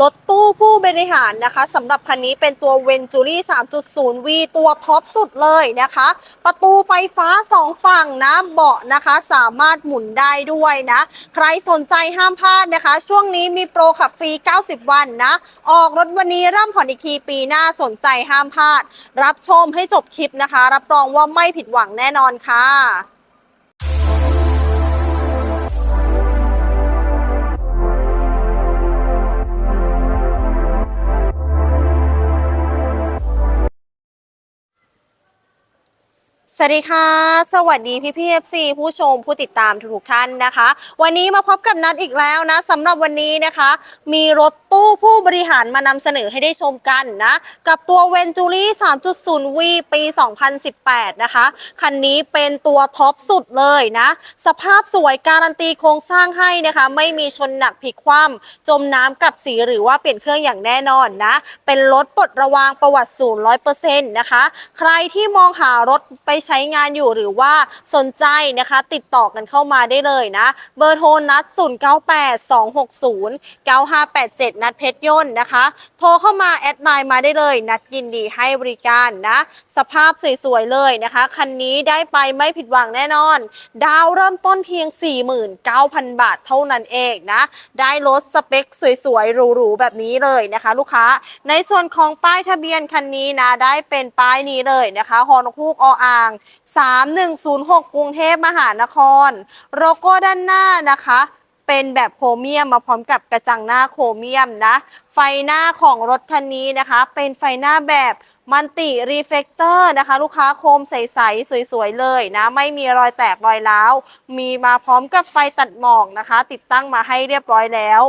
รถตู้ผู้บริหารนะคะสำหรับคันนี้เป็นตัว v e n t u r i 3.0V ตัวท็อปสุดเลยนะคะ ประตูไฟฟ้า 2 ฝั่งนะเบาะนะคะสามารถหมุนได้ด้วยนะ ใครสนใจห้ามพลาดนะคะ ช่วงนี้มีโปรขับฟรี 90 วันนะ ออกรถวันนี้เริ่มผ่อนอีกทีปีหน้าสนใจห้ามพลาด รับชมให้จบคลิปนะคะ รับรองว่าไม่ผิดหวังแน่นอนค่ะ สวัสดีค่ะ สวัสดีพี่พี่เอฟซีผู้ชมผู้ติดตามทุกท่านนะคะ วันนี้มาพบกับนัดอีกแล้วนะสำหรับวันนี้นะคะ มีรถ ตู้ผู้บริหารมานำเสนอให้ได้ชมกันนะ กับตัวเวนจูรี่ 3.0V ปี 2018 นะคะ คันนี้เป็นตัวท็อปสุดเลยนะ สภาพสวยการันตีโครงสร้างให้นะคะ ไม่มีชนหนักพลิกคว่ำจมน้ำกับสีหรือว่าเปลี่ยนเครื่องอย่างแน่นอนนะ เป็นรถปลดระวางประวัติศูนย์ร้อยเปอร์เซ็นต์นะคะ ใครที่มองหารถไปใช้งานอยู่หรือว่าสนใจนะคะ ติดต่อกันเข้ามาได้เลยนะ เบอร์โทรนัด 098 260 9587นัดเพชรย่นต์นะคะ โทรเข้ามาแอดไลน์มาได้เลย นัดยินดีให้บริการนะ สภาพสวยๆเลยนะคะ คันนี้ได้ไปไม่ผิดหวังแน่นอน ดาวเริ่มต้นเพียง 49,000 บาทเท่านั้นเองนะ ได้รถสเปคสวยๆหรูๆแบบนี้เลยนะคะ ลูกค้า ในส่วนของป้ายทะเบียนคันนี้นะ ได้เป็นป้ายนี้เลยนะคะฮอนคูกออ่าง 3106 กรุงเทพมหานคร โลโก้ด้านหน้านะคะ เป็นแบบโครเมียมมาพร้อมกับกระจังหน้าโครเมียมนะ ไฟหน้าของรถคันนี้นะคะ เป็นไฟหน้าแบบ มันติรีเฟกเตอร์นะคะ ลูกค้าโคมใสๆสวยๆเลยนะ ไม่มีรอยแตกรอยร้าว มีมาพร้อมกับไฟตัดหมอกนะคะ ติดตั้งมาให้เรียบร้อยแล้ว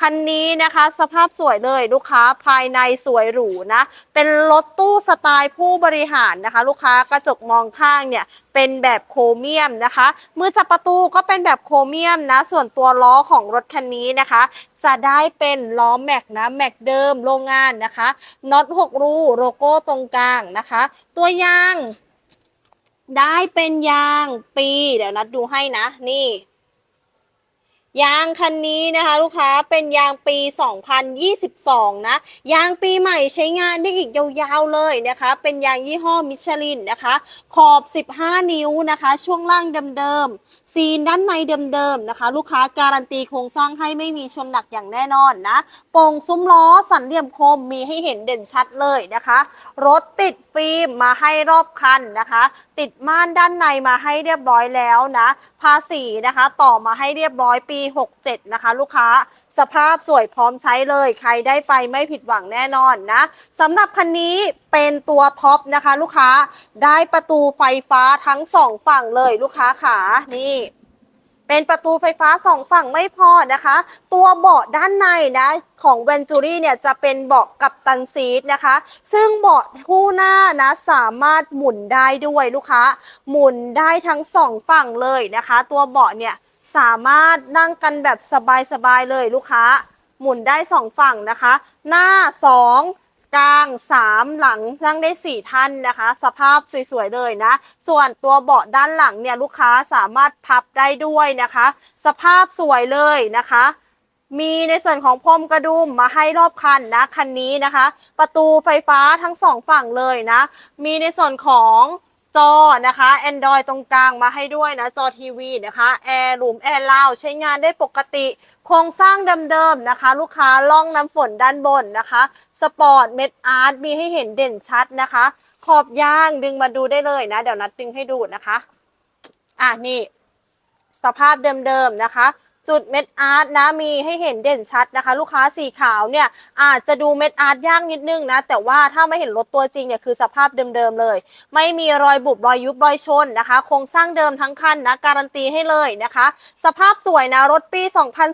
คันนี้นะคะสภาพสวยเลยลูกค้าภายในสวยหรูนะ เป็นรถตู้สไตล์ผู้บริหารนะคะ ลูกค้ากระจกมองข้างเนี่ยเป็นแบบโครเมียมนะคะ มือจับประตูก็เป็นแบบโครเมียมนะ ส่วนตัวล้อของรถคันนี้นะคะ จะได้เป็นล้อแม็กนะแม็กเดิมโรงงานนะคะน็อต6รูโลโก้ตรงกลางนะคะ ตัวยาง ได้เป็นยางปี เดี๋ยวนัดดูให้นะ นี่ยางคันนี้นะคะลูกค้าเป็นยางปี 2022 นะ ยางปีใหม่ใช้งานได้อีกยาวๆเลยนะคะ เป็นยางยี่ห้อมิชลินนะคะ ขอบ 15 นิ้วนะคะ ช่วงล่างเดิมๆ ซีนด้านในเดิมๆนะคะ ลูกค้าการันตีโครงสร้างให้ไม่มีชนหนักอย่างแน่นอนนะโป่งซุ้มล้อสันเหลี่ยมคมมีให้เห็นเด่นชัดเลยนะคะ รถติดฟิล์มมาให้รอบคันนะคะ ติดม่านด้านในมาให้เรียบร้อยแล้วนะ ภาษีนะคะ ต่อมาให้เรียบร้อยปี 67 นะคะ ลูกค้า สภาพสวยพร้อมใช้เลย ใครได้ไฟไม่ผิดหวังแน่นอนนะสำหรับคันนี้เป็นตัวท็อปนะคะ ลูกค้าได้ประตูไฟฟ้าทั้งสองฝั่งเลยลูกค้าขานี่ เป็นประตูไฟฟ้าสองฝั่งไม่พอนะคะ ตัวเบาะด้านในนะของเวนจูรี่เนี่ยจะเป็นเบาะกับตันซีทนะคะ ซึ่งเบาะคู่หน้านะสามารถหมุนได้ด้วยลูกค้า หมุนได้ทั้งสองฝั่งเลยนะคะ ตัวเบาะเนี่ยสามารถนั่งกันแบบสบายๆเลยลูกค้า หมุนได้สองฝั่งนะคะ หน้าสอง กลาง3หลังนั่งได้4ท่านนะคะ สภาพสวยๆเลยนะ ส่วนตัวเบาะด้านหลังเนี่ยลูกค้าสามารถพับได้ด้วยนะคะ สภาพสวยเลยนะคะมีในส่วนของพรมกระดุมมาให้รอบคันนะคันนี้นะคะ ประตูไฟฟ้าทั้งสองฝั่งเลยนะ มีในส่วนของ จอนะคะ Android ตรงกลางมาให้ด้วยนะ จอทีวีนะคะแอร์รูมแอร์ลาวใช้งานได้ปกติ โครงสร้างเดิมๆนะคะ ลูกค้าล่องน้ำฝนด้านบนนะคะสปอร์ตเม็ดอาร์ตมีให้เห็นเด่นชัดนะคะ ขอบยางดึงมาดูได้เลยนะ เดี๋ยวนัดดึงให้ดูนะคะ อะนี่ สภาพเดิมๆนะคะ จุดเม็ดอาร์ตนะมีให้เห็นเด่นชัดนะคะ ลูกค้าสีขาวเนี่ยอาจจะดูเม็ดอาร์ตยากนิดนึงนะ แต่ว่าถ้าไม่เห็นรถตัวจริงเนี่ยคือสภาพเดิมๆเลย ไม่มีรอยบุบรอยยุบรอยชนนะคะโครงสร้างเดิมทั้งคันนะการันตีให้เลยนะคะ สภาพสวยนะรถปี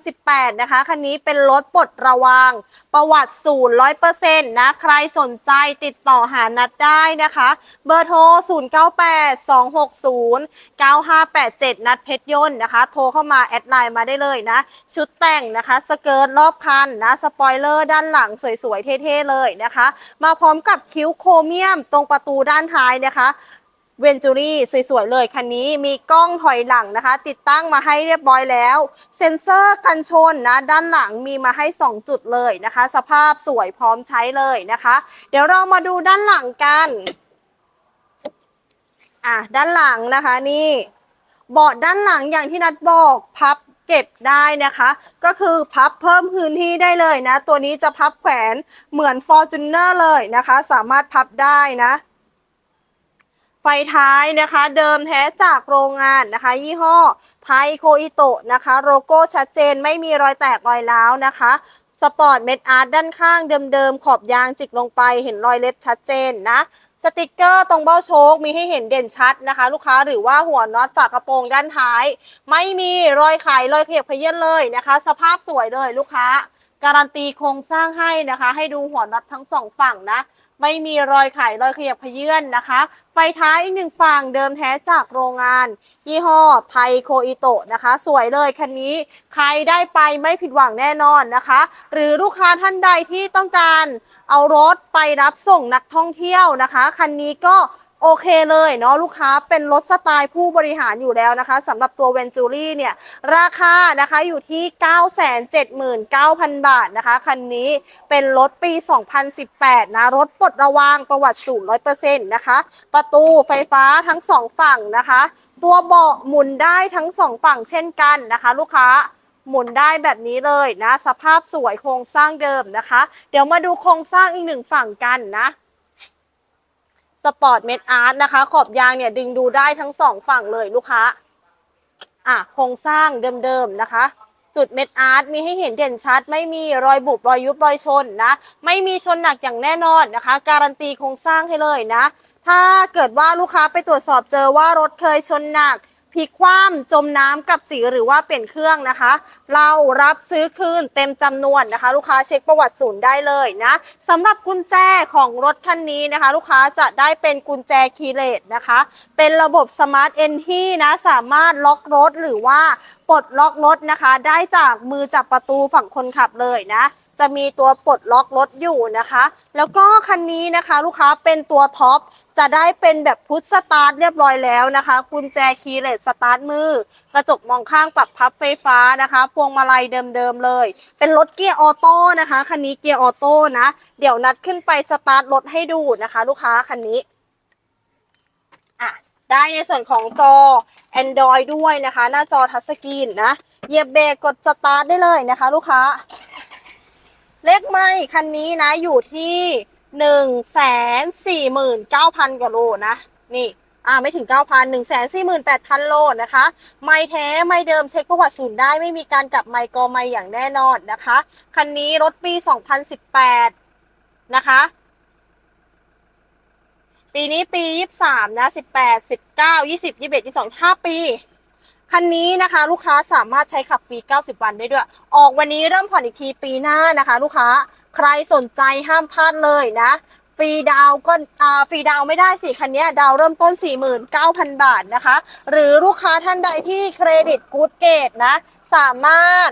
2018 นะคะคันนี้เป็นรถปลดระวาง ประวัติศูนย์ร้อยเปอร์เซ็นต์นะใครสนใจติดต่อหานัดได้นะคะ เบอร์โทร 0 9 8 2 6 0 9 5 8 7 นัดเพชรยนต์นะคะ โทรเข้ามาแอดไลน์มาได้เลยนะ ชุดแต่งนะคะ สเกิร์ตรอบคันนะ สปอยเลอร์ด้านหลังสวยๆ เท่ๆ เลยนะคะ มาพร้อมกับคิ้วโครเมียมตรงประตูด้านท้ายนะคะเวนจูรี่สวยๆเลยคันนี้มีกล้องถอยหลังนะคะ ติดตั้งมาให้เรียบร้อยแล้ว เซ็นเซอร์กันชนนะ ด้านหลังมีมาให้ 2 จุดเลยนะคะ สภาพสวยพร้อมใช้เลยนะคะ เดี๋ยวเรามาดูด้านหลังกันอะด้านหลังนะคะนี่เบาะด้านหลังอย่างที่นัดบอกพับ เก็บได้นะคะ ก็คือพับเพิ่มพื้นที่ได้เลยนะ ตัวนี้จะพับแขวนเหมือน f o r t u n e r เลยนะคะ สามารถพับได้นะไฟท้ายนะคะเดิมแท้จากโรงงานนะคะ ยี่ห้อไทโคอิโตะนะคะโลโก้ชัดเจนไม่มีรอยแตกรอยร้าวนะคะ สปอร์ตเม็ดอาร์ตด้านข้างเดิมๆขอบยางจิกลงไปเห็นรอยเล็บชัดเจนนะ สติกเกอร์ตรงเบ้าโชคมีให้เห็นเด่นชัดนะคะ ลูกค้าหรือว่าหัวน็อตฝากระโปรงด้านท้าย ไม่มีรอยไขรอยขยับเขยื้อนเลยนะคะ สภาพสวยเลยลูกค้า การันตีโครงสร้างให้นะคะ ให้ดูหัวน็อตทั้งสองฝั่งนะ ไม่มีรอยไขรอยขยับเขยื่อนนะคะ ไฟท้ายอีกหนึ่งฝั่งเดิมแท้จากโรงงาน ยี่ห้อไทโคอิโตะนะคะ สวยเลยคันนี้ใครได้ไปไม่ผิดหวังแน่นอนนะคะ หรือลูกค้าท่านใดที่ต้องการ เอารถไปรับส่งนักท่องเที่ยวนะคะ คันนี้ก็โอเคเลยเนาะลูกค้าเป็นรถสไตล์ผู้บริหารอยู่แล้วนะคะสำหรับตัวเวนจูรี่เนี่ยราคานะคะอยู่ที่ 979,000 บาทนะคะ คันนี้เป็นรถปี 2018 นะ รถปลดระวางประวัติศูนย์100%นะคะ ประตูไฟฟ้าทั้งสองฝั่งนะคะ ตัวเบาะหมุนได้ทั้งสองฝั่งเช่นกันนะคะ ลูกค้า หมุนได้แบบนี้เลยนะ สภาพสวยโครงสร้างเดิมนะคะ เดี๋ยวมาดูโครงสร้างอีกหนึ่งฝั่งกันนะสปอร์ตเม็ดอาร์ตนะคะ ขอบยางเนี่ยดึงดูได้ทั้งสองฝั่งเลยลูกค้าอะโครงสร้างเดิมๆนะคะ จุดเม็ดอาร์ตมีให้เห็นเด่นชัด ไม่มีรอยบุบรอยยุบรอยชนนะ ไม่มีชนหนักอย่างแน่นอนนะคะ การันตีโครงสร้างให้เลยนะ ถ้าเกิดว่าลูกค้าไปตรวจสอบเจอว่ารถเคยชนหนัก พลิกคว่ำจมน้ำกับสีหรือว่าเปลี่ยนเครื่องนะคะ เรารับซื้อคืนเต็มจำนวนนะคะ ลูกค้าเช็คประวัติศูนย์ได้เลยนะสำหรับกุญแจของรถคันนี้นะคะ ลูกค้าจะได้เป็นกุญแจคีย์เลสนะคะ เป็นระบบสมาร์ทเอนที่นะสามารถล็อกรถหรือว่าปลดล็อกรถนะคะ ได้จากมือจับประตูฝั่งคนขับเลยนะจะมีตัวปลดล็อกรถอยู่นะคะ แล้วก็คันนี้นะคะ ลูกค้าเป็นตัวท็อป จะได้เป็นแบบพุทสตาร์ทเรียบร้อยแล้วนะคะกุญแจคีย์เลสสตาร์ทมือ กระจกมองข้างปรับพับไฟฟ้านะคะ พวงมาลัยเดิมๆเลย เป็นรถเกียร์ออโต้นะคะ คันนี้เกียร์ออโต้นะ เดี๋ยวนัดขึ้นไปสตาร์ทรถให้ดูนะคะ ลูกค้าคันนี้อะได้ในส่วนของจอ Android ด้วยนะคะ หน้าจอทัชสกรีนนะเหยียบเบรกกดสตาร์ทได้เลยนะคะ ลูกค้า เลขไม่คันนี้นะอยู่ที่ หนึ่งแสนสี่หมื่นเก้าพันกว่าโลนะ นี่อ่าไม่ถึง 9,000 1 4 8 0 0 0 โลนะคะ ไม่แท้ไม่เดิมเช็คประวัติศูนย์ได้ไม่มีการกลับไมค์กอไมค์อย่างแน่นอนนะคะ คันนี้รถปี 2018 นะคะ ปีนี้ปี 23 นะ 18 19 20 21 22 5 ปี คันนี้นะคะลูกค้าสามารถใช้ขับฟรี 90 วันได้ด้วย ออกวันนี้เริ่มผ่อนอีกทีปีหน้านะคะ ลูกค้าใครสนใจห้ามพลาดเลยนะฟรีดาวก็ฟรีดาวไม่ได้สิคันนี้ดาวเริ่มต้น 49,000 บาทนะคะ หรือลูกค้าท่านใดที่เครดิตกู๊ดเกตนะสามารถ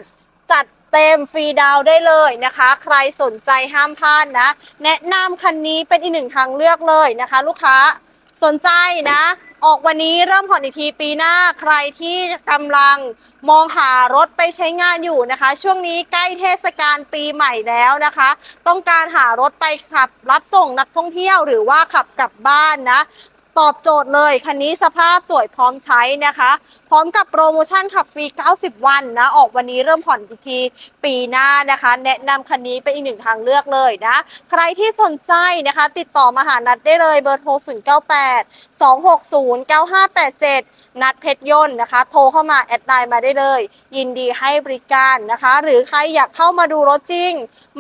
จัดเต็มฟรีดาวได้เลยนะคะ ใครสนใจห้ามพลาดนะ แนะนำคันนี้เป็นอีกหนึ่งทางเลือกเลยนะคะ ลูกค้า สนใจนะ ออกวันนี้เริ่มผ่อนอีกทีปีหน้าใครที่กำลังมองหารถไปใช้งานอยู่นะคะ ช่วงนี้ใกล้เทศกาลปีใหม่แล้วนะคะ ต้องการหารถไปขับรับส่งนักท่องเที่ยวหรือว่าขับกลับบ้านนะ ตอบโจทย์เลย คันนี้สภาพสวยพร้อมใช้นะคะ พร้อมกับโปรโมชั่นขับฟรี 90 วันนะ ออกวันนี้เริ่มผ่อนอีกทีปีหน้านะคะ แนะนำคันนี้เป็นอีกหนึ่งทางเลือกเลยนะ ใครที่สนใจนะคะ ติดต่อมาหานัดได้เลยเบอร์โทร 098 260 9587นัดเพชรยนต์นะคะ โทรเข้ามาแอดไลน์มาได้เลย ยินดีให้บริการนะคะ หรือใครอยากเข้ามาดูรถจริง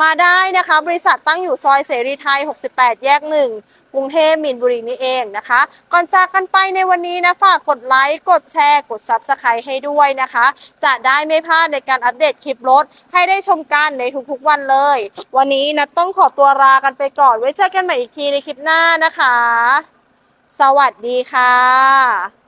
มาได้นะคะ บริษัทตั้งอยู่ซอยเสรีไทย 68 แยก 1 กรุงเทพมีนบุรีนี่เองนะคะ ก่อนจากกันไปในวันนี้นะฝากกดไลค์ กดแชร์ กด Subscribe ให้ด้วยนะคะ จะได้ไม่พลาดในการอัปเดตคลิปรถ ให้ได้ชมกันในทุกๆวันเลย วันนี้นะต้องขอตัวลากันไปก่อน ไว้เจอกันใหม่อีกทีในคลิปหน้านะคะ สวัสดีค่ะ